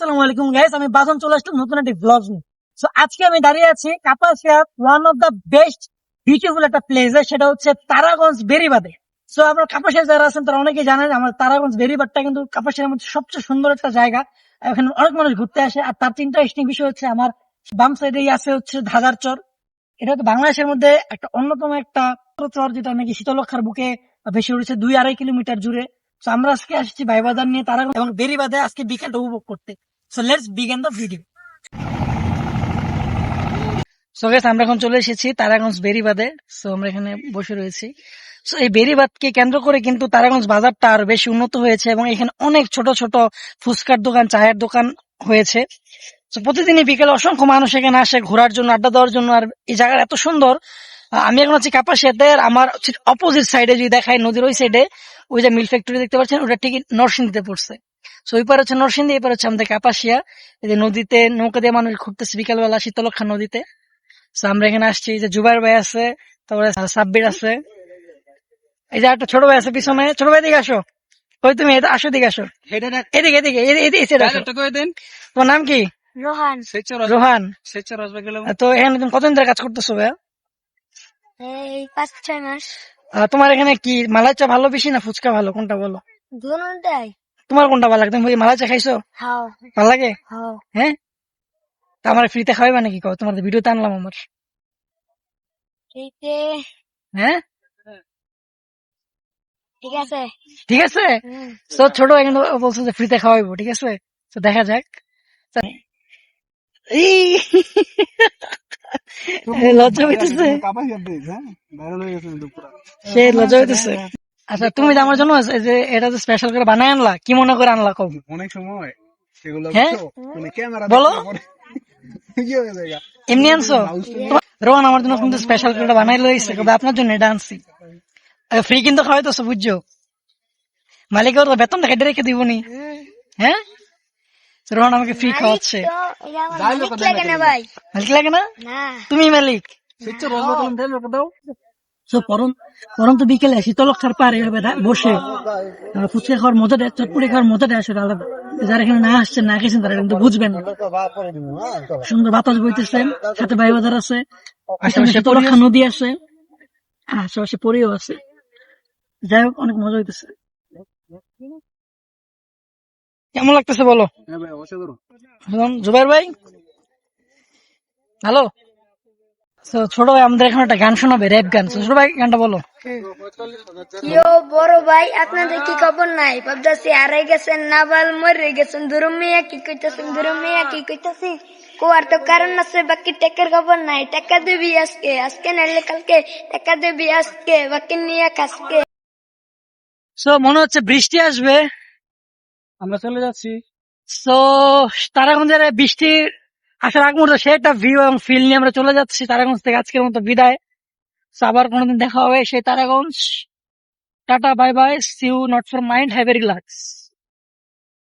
আলাইকুম আজকে আমি দাঁড়িয়ে আছি ওয়ান অফ হচ্ছে মধ্যে সবচেয়ে সুন্দর একটা জায়গা। এখানে অনেক মানুষ ঘুরতে আসে। আর তার ইন্টারেস্টিং বিষয় হচ্ছে আমার বাম সাইডে আছে হচ্ছে ধাজার চর। এটা তো বাংলাদেশের মধ্যে একটা অন্যতম একটা চর, যেটা নাকি শীতলক্ষার বুকে বেশি উঠেছে দুই আড়াই কিলোমিটার জুড়ে। তো আমরা আজকে আসছি ভাইবাজার নিয়ে, তারা এবং বেরিবাদে আজকে বিকেলটা উপভোগ করতে। So let's begin the video so guess আমরা এখন চলে এসেছি তারাগঞ্জ বেরিবাদে। সো আমরা এখানে বসে রয়েছি। সো এই বেরিবাদকে কেন্দ্র করে কিন্তু তারাগঞ্জ বাজারটা আরও বেশি উন্নত হয়েছে এবং এখানে অনেক ছোট ছোট ফুচকার দোকান, চায়ের দোকান হয়েছে। তো প্রতিদিনই বিকেলে অসংখ্য মানুষ এখানে আসে ঘোরার জন্য, আড্ডা দেওয়ার জন্য। আর এই জায়গাটা এত সুন্দর আমি এখন আছি কাপাসিয়াতে আর আমার অপোজিট সাইডে যদি দেখাই নদীর ওই সাইডে ওই যে মিল ফ্যাক্টরি দেখতে পাচ্ছেন ওটা ঠিক নরসিংদীতে পড়ছে। সো ওই পারে হচ্ছে নরসিংদী এই পারে হচ্ছে আমাদের কাপাসিয়া এই যে নদীতে নৌকা দিয়ে মানুষ ঘুরতেছে বিকালবেলা শীতলক্ষা নদীতে। আমরা এখানে আসছি এই যে জুবাইর ভাই আছে তারপরে সাব্বির আছে। এই যে একটা ছোট ভাই আছে পিছনে। ছোট ভাই দিকে আসো। ওই তুমি? এটা আসো দিকে আসো। এদিকে এদিকে। তোমার নাম কি? রোহান। রোহান। তো এখানে তুমি কতদিন ধরে কাজ করতেছো ভাইয়া? এই পাঁচ ছয় মাস তোমার এখানে কি মালাই চা ভালো বেশি না ফুচকা ভালো? কোনটা বলো? দুটাই তোমার কোনটা ভালো লাগে? তুমি মালাই চা খাইছো? ভালো লাগে? হ্যাঁ? তা আমার ফ্রিতে খাওয়াইবা নাকি? কও তোমার ভিডিওতে আনলাম আমার। এইতে হ্যাঁ? ঠিক আছে। ঠিক আছে? তো ছোট কিন্তু বলছে যে ফ্রিতে খাওয়াইবো ঠিক আছে? তো দেখা যাক। এই! লজ্জা হইতেছে। সে লজ্জা হইতেছে। আচ্ছা তুমি যে আমার জন্য যে এটা যে স্পেশাল করে বানায় আনলা কি মনে করে আনলা কব অনেক সময় সেগুলো হ্যাঁ? ক্যামেরা বলো। হয়ে এমনি আনছো? রোহান আমার জন্য কিন্তু স্পেশাল করে বানাই লইছে কবে আপনার জন্য এটা আনছি। ফ্রি কিন্তু খাওয়াইতেছো বুঝছ? মালিক ওর বেতনটা কেটে রেখে দিবনি। হ্যাঁ? রোহান আমাকে ফ্রি খাওয়াচ্ছে। মালিক লাগে না ভাই। মালিক লাগে না? না। তুমি মালিক। পরম পরম তো বিকেলে শীতলক্ষার পারে এভাবে বসে। ফুচকা খাওয়ার মজাটা চটপটি খাওয়ার মজাটা আসলে আলাদা। যারা এখানে না আসছেন না গেছেন তারা কিন্তু বুঝবেন না। সুন্দর বাতাস বইতেছে সাথে ভাই বাজার আছে। আশেপাশে শীতলক্ষা নদী আছে। আশেপাশে পরিও আছে। যাই হোক অনেক মজা হইতেছে। কেমন লাগতেছে বলো? হ্যাঁ ভাই জুবাইর ভাই হ্যালো ছোট ভাই আমাদের এখন একটা গান শোনাবে র্যাপ গান। ছোট ভাই গানটা বলো। ইয়ো বড় ভাই আপনাদের কি খবর নাই? ভাবতেছি হারাই গেছেন নাবাল মরে গেছেন দুরমিয়া কি কইতেছেন দুরমিয়া কি কইতেছি? কোয়ার তো কারণ আছে বাকি টেকের খবর নাই। টাকা দেবি আজকে আজকে নাইলে কালকে টাকা দেবি আজকে বাকি নিয়ে কাজকে। সো মনে হচ্ছে বৃষ্টি আসবে। আমরা চলে যাচ্ছি। সো তারাগঞ্জের বৃষ্টির আসার আগ মুহূর্তে সে একটা ভিউ এবং ফিল নিয়ে আমরা চলে যাচ্ছি। তারাগঞ্জ থেকে আজকের মতো বিদায়। তো আবার কোনোদিন দেখা হবে সেই Taraganj. Tata bye bye see you not for mind have relax